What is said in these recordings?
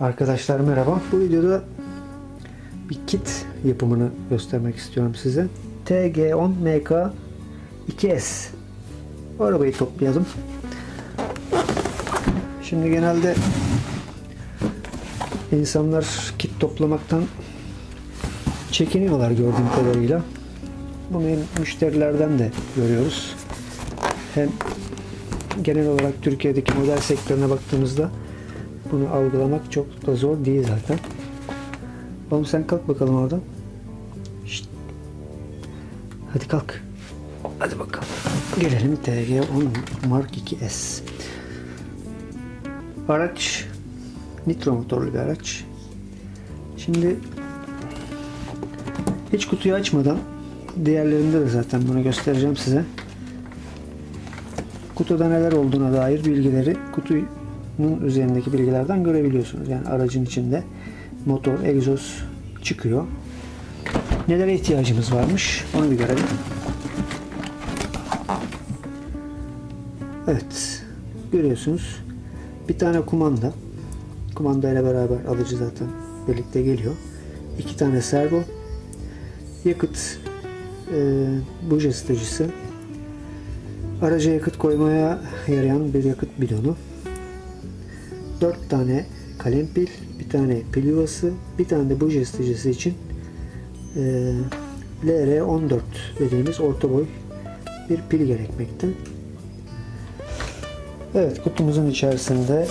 Arkadaşlar merhaba. Bu videoda bir kit yapımını göstermek istiyorum size. TG10 MK 2S. Bu arabayı toplayalım. Şimdi genelde insanlar kit toplamaktan çekiniyorlar gördüğüm kadarıyla. Bunu müşterilerden de görüyoruz. Hem genel olarak Türkiye'deki model sektörüne baktığımızda bunu algılamak çok da zor değil zaten. Oğlum sen kalk bakalım oradan. Şşt. Hadi kalk. Hadi bakalım. Gelelim TG10 Mark 2S. Araç nitro motorlu bir araç. Şimdi hiç kutuyu açmadan diğerlerinde de zaten bunu göstereceğim size. Kutuda neler olduğuna dair bilgileri kutunun üzerindeki bilgilerden görebiliyorsunuz. Yani aracın içinde motor, egzoz çıkıyor. Nelere ihtiyacımız varmış onu bir görelim. Evet. Görüyorsunuz. Bir tane kumanda. Kumanda ile beraber alıcı zaten birlikte geliyor. İki tane servo. Yakıt e, buji ısıtıcısı. Araca yakıt koymaya yarayan bir yakıt bidonu. 4 tane kalem pil, bir tane pil yuvası, bir tane de buji ısıtıcısı için e, LR14 dediğimiz orta boy bir pil gerekmekte. Evet kutumuzun içerisinde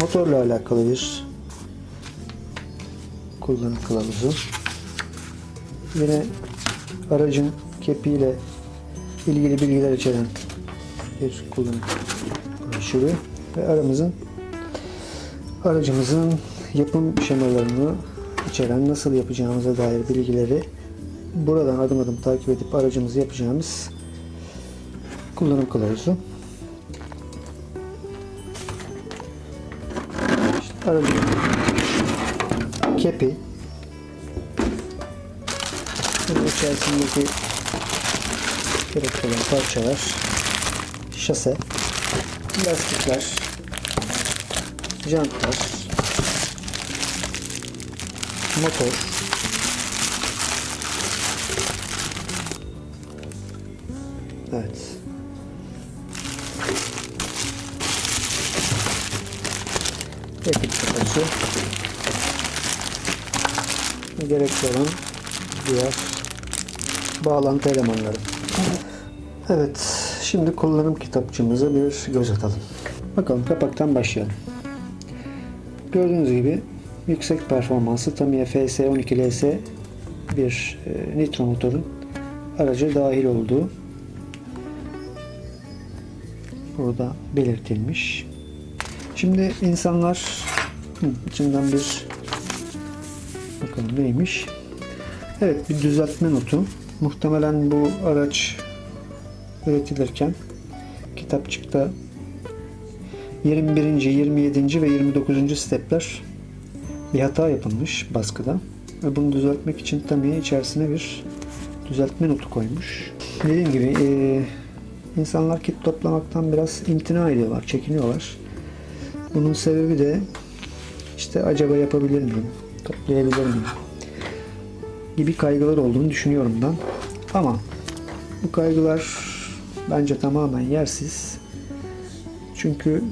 motorla alakalı bir kullanım kılavuzu. Yine aracın kepiyle ilgili bilgiler içeren bir kullanım broşürü ve aramızın aracımızın yapım şemalarını içeren nasıl yapacağımıza dair bilgileri buradan adım adım takip edip aracımızı yapacağımız kullanım kılavuzu. İşte aracın kepi içerisindeki gerekli olan parçalar şase. Lastikler. Jantlar. Motor. Evet. Yakıt kupası gerekli olan diğer bağlantı elemanları. Evet, şimdi kullanım kitapçımıza bir göz atalım. Bakalım kapaktan başlayalım. Gördüğünüz gibi yüksek performanslı Tamiya FS12LS bir e, nitro motorun araca dahil olduğu burada belirtilmiş. Şimdi insanlar hı, içinden bir bakalım neymiş? Evet bir düzeltme notu. Muhtemelen bu araç üretilirken kitapçıkta 21. 27. ve 29. stepler bir hata yapılmış baskıda ve bunu düzeltmek için Tamiya içerisine bir düzeltme notu koymuş. Dediğim gibi e, insanlar kit toplamaktan biraz imtina ediyorlar, çekiniyorlar. Bunun sebebi de işte acaba yapabilir miyim, toplayabilir miyim gibi kaygılar olduğunu düşünüyorum ben. Ama bu kaygılar bence tamamen yersiz. Çünkü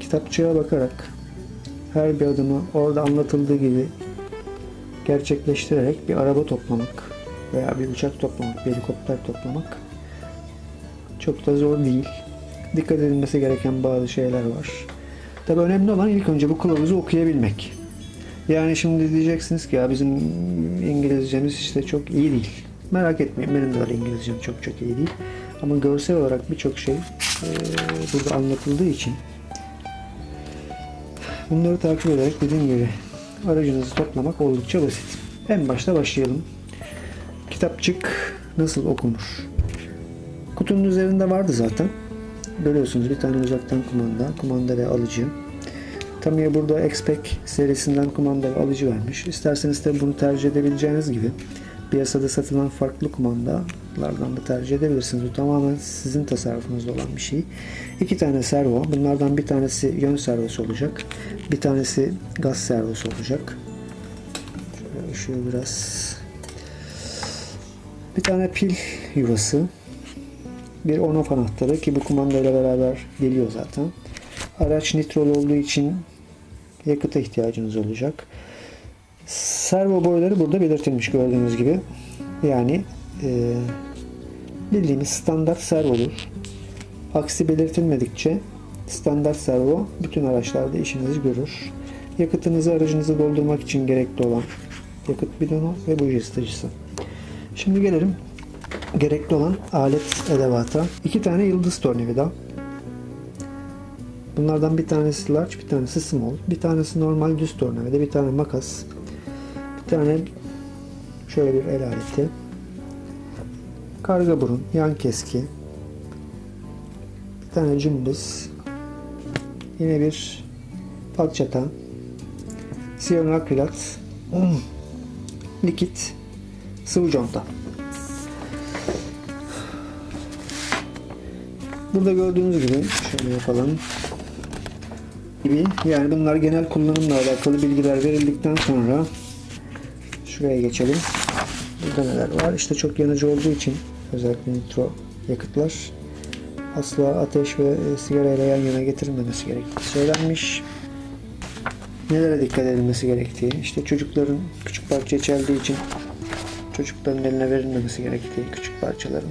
kitapçıya bakarak her bir adımı orada anlatıldığı gibi gerçekleştirerek bir araba toplamak veya bir uçak toplamak, bir helikopter toplamak çok da zor değil. Dikkat edilmesi gereken bazı şeyler var. Tabi önemli olan ilk önce bu kılavuzu okuyabilmek. Yani şimdi diyeceksiniz ki ya bizim İngilizcemiz işte çok iyi değil. Merak etmeyin benim de öyle İngilizcem çok çok iyi değil. Ama görsel olarak birçok şey e, burada anlatıldığı için bunları takip ederek dediğim gibi aracınızı toplamak oldukça basit. En başta başlayalım. Kitapçık nasıl okunur? Kutunun üzerinde vardı zaten. Görüyorsunuz bir tane uzaktan kumanda, kumanda ve alıcı. Tamiya burada X-Pack serisinden kumanda ve alıcı vermiş. İsterseniz de bunu tercih edebileceğiniz gibi piyasada satılan farklı kumandalardan da tercih edebilirsiniz. Bu tamamen sizin tasarrufunuzda olan bir şey. İki tane servo. Bunlardan bir tanesi yön servosu olacak. Bir tanesi gaz servosu olacak. Şöyle ışığı biraz bir tane pil yuvası. Bir on-off anahtarı ki bu kumandayla beraber geliyor zaten. Araç nitrol olduğu için yakıta ihtiyacınız olacak. Servo boyları burada belirtilmiş gördüğünüz gibi. Yani e, bildiğimiz standart servodur. Aksi belirtilmedikçe standart servo bütün araçlarda işinizi görür. Yakıtınızı aracınızı doldurmak için gerekli olan yakıt bidonu ve buji ısıtıcısı. Şimdi gelelim gerekli olan alet edevata. İki tane yıldız tornavida. Bunlardan bir tanesi large, bir tanesi small. Bir tanesi normal düz tornavida, bir tane makas. Bir tane şöyle bir el aleti. Karga burun, yan keski. Bir tane cımbız. Yine bir falçata. Siyon akrilat. Likit. Sıvı conta. Burada gördüğünüz gibi şöyle yapalım. Gibi yani bunlar genel kullanımla alakalı bilgiler verildikten sonra şuraya geçelim. Burada neler var? İşte çok yanıcı olduğu için özellikle nitro yakıtlar asla ateş ve e, sigarayla yan yana getirilmemesi gerektiği söylenmiş. Nelere dikkat edilmesi gerektiği, işte çocukların küçük parça içerdiği için çocukların eline verilmemesi gerektiği küçük parçaların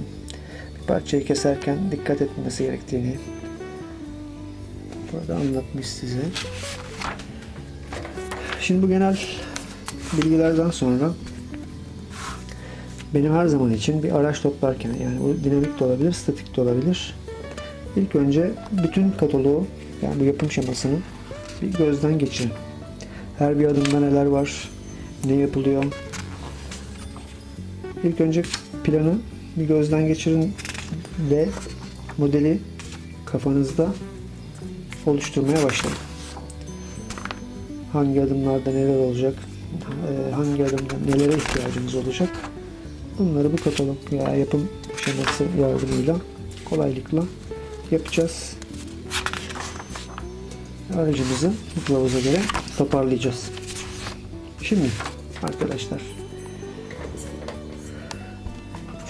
bir parçayı keserken dikkat etmesi gerektiğini burada anlatmış size. Şimdi bu genel bilgilerden sonra benim her zaman için bir araç toplarken yani bu dinamik de olabilir, statik de olabilir. İlk önce bütün kataloğu yani bu yapım şemasını bir gözden geçirin. Her bir adımda neler var, ne yapılıyor. İlk önce planı bir gözden geçirin ve modeli kafanızda oluşturmaya başlayın. Hangi adımlarda neler olacak, hangi adımda nelere ihtiyacımız olacak. Bunları bu katalog veya yapım şeması yardımıyla kolaylıkla yapacağız. Aracımızı bu kılavuza göre toparlayacağız. Şimdi arkadaşlar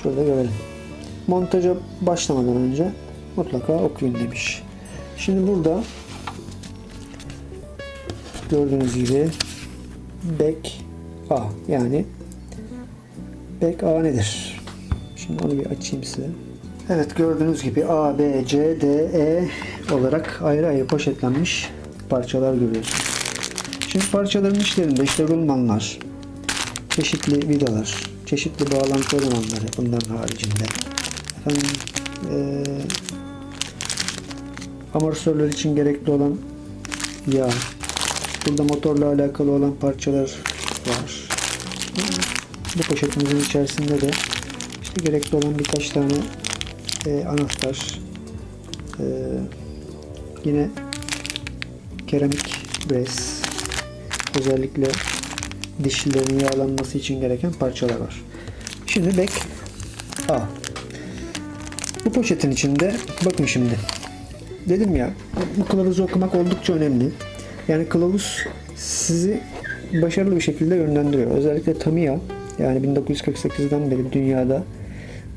şöyle görelim. Montaja başlamadan önce mutlaka okuyun demiş. Şimdi burada gördüğünüz gibi back A yani back A nedir? Şimdi onu bir açayım size. Evet gördüğünüz gibi A, B, C, D, E olarak ayrı ayrı poşetlenmiş parçalar görüyorsunuz. Şimdi parçaların içlerinde işte rulmanlar, çeşitli vidalar, çeşitli bağlantı elemanları bunların haricinde. Efendim, eee amortisörler için gerekli olan yağ, burada motorla alakalı olan parçalar var. Bu poşetimizin içerisinde de işte gerekli olan birkaç tane e, anahtar, e, yine keramik bez, özellikle dişlilerin yağlanması için gereken parçalar var. Şimdi bek A. Bu poşetin içinde bakın şimdi dedim ya bu kılavuzu okumak oldukça önemli. Yani kılavuz sizi başarılı bir şekilde yönlendiriyor. Özellikle Tamiya yani 1948'den beri dünyada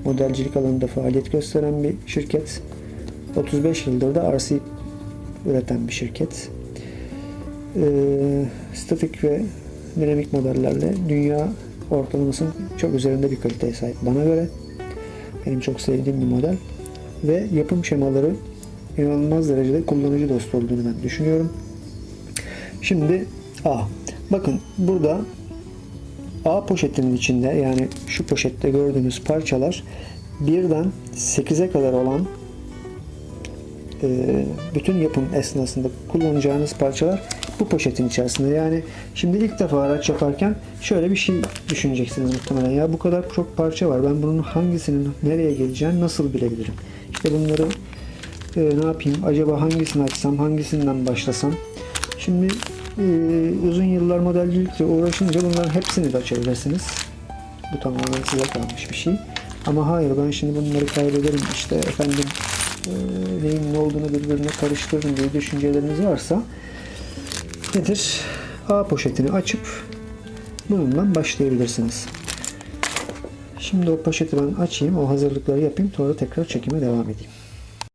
modelcilik alanında faaliyet gösteren bir şirket. 35 yıldır da RC üreten bir şirket. Ee, statik ve dinamik modellerle dünya ortalamasının çok üzerinde bir kaliteye sahip bana göre. Benim çok sevdiğim bir model. Ve yapım şemaları inanılmaz derecede kullanıcı dostu olduğunu ben düşünüyorum. Şimdi A. Bakın burada A poşetinin içinde yani şu poşette gördüğünüz parçalar birden 8'e kadar olan e, bütün yapım esnasında kullanacağınız parçalar bu poşetin içerisinde. Yani şimdi ilk defa araç yaparken şöyle bir şey düşüneceksiniz muhtemelen. Ya bu kadar çok parça var. Ben bunun hangisinin nereye geleceğini nasıl bilebilirim? İşte bunları e, ne yapayım? Acaba hangisini açsam? Hangisinden başlasam? Şimdi e, uzun yıllar modelcilikle uğraşınca bunların hepsini de açabilirsiniz. Bu tamamen size kalmış bir şey. Ama hayır ben şimdi bunları kaybederim işte efendim e, neyin ne olduğunu birbirine karıştırırım diye düşünceleriniz varsa nedir? A poşetini açıp bununla başlayabilirsiniz. Şimdi o poşeti ben açayım, o hazırlıkları yapayım, sonra tekrar çekime devam edeyim.